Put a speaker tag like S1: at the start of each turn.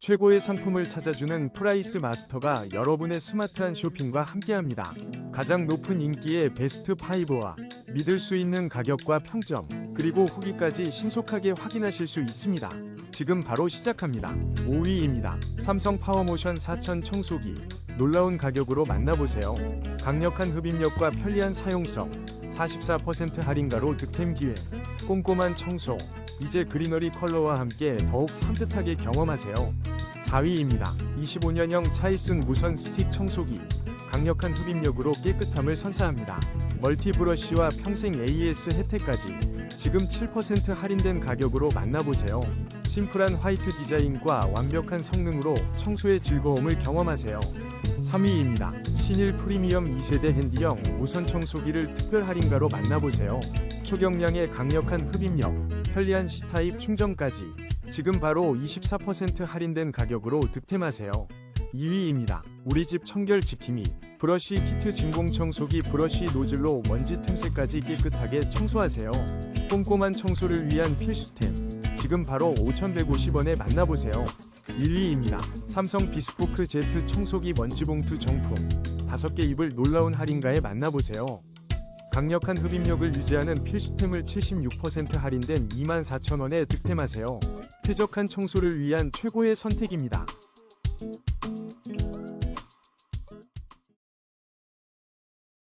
S1: 최고의 상품을 찾아주는 프라이스 마스터가 여러분의 스마트한 쇼핑과 함께합니다. 가장 높은 인기의 베스트 5와 믿을 수 있는 가격과 평점, 그리고 후기까지 신속하게 확인하실 수 있습니다. 지금 바로 시작합니다. 5위입니다. 삼성 파워모션 4000 청소기. 놀라운 가격으로 만나보세요. 강력한 흡입력과 편리한 사용성, 44% 할인가로 득템 기회, 꼼꼼한 청소, 이제 그리너리 컬러와 함께 더욱 산뜻하게 경험하세요. 4위입니다. 25년형 차이슨 무선 스틱 청소기. 강력한 흡입력으로 깨끗함을 선사합니다. 멀티 브러쉬와 평생 AS 혜택까지 지금 7% 할인된 가격으로 만나보세요. 심플한 화이트 디자인과 완벽한 성능으로 청소의 즐거움을 경험하세요. 3위입니다. 신일 프리미엄 2세대 핸디형 무선 청소기를 특별 할인가로 만나보세요. 초경량의 강력한 흡입력, 편리한 C타입 충전까지 지금 바로 24% 할인된 가격으로 득템하세요. 2위입니다. 우리 집 청결 지킴이 브러쉬 키트 진공 청소기 브러쉬 노즐로 먼지 틈새까지 깨끗하게 청소하세요. 꼼꼼한 청소를 위한 필수템. 지금 바로 5,150원에 만나보세요. 1위입니다. 삼성 비스포크 제트 청소기 먼지봉투 정품 5개 입을 놀라운 할인가에 만나보세요. 강력한 흡입력을 유지하는 필수템을 76% 할인된 24,000원에 득템하세요. 쾌적한 청소를 위한 최고의 선택입니다.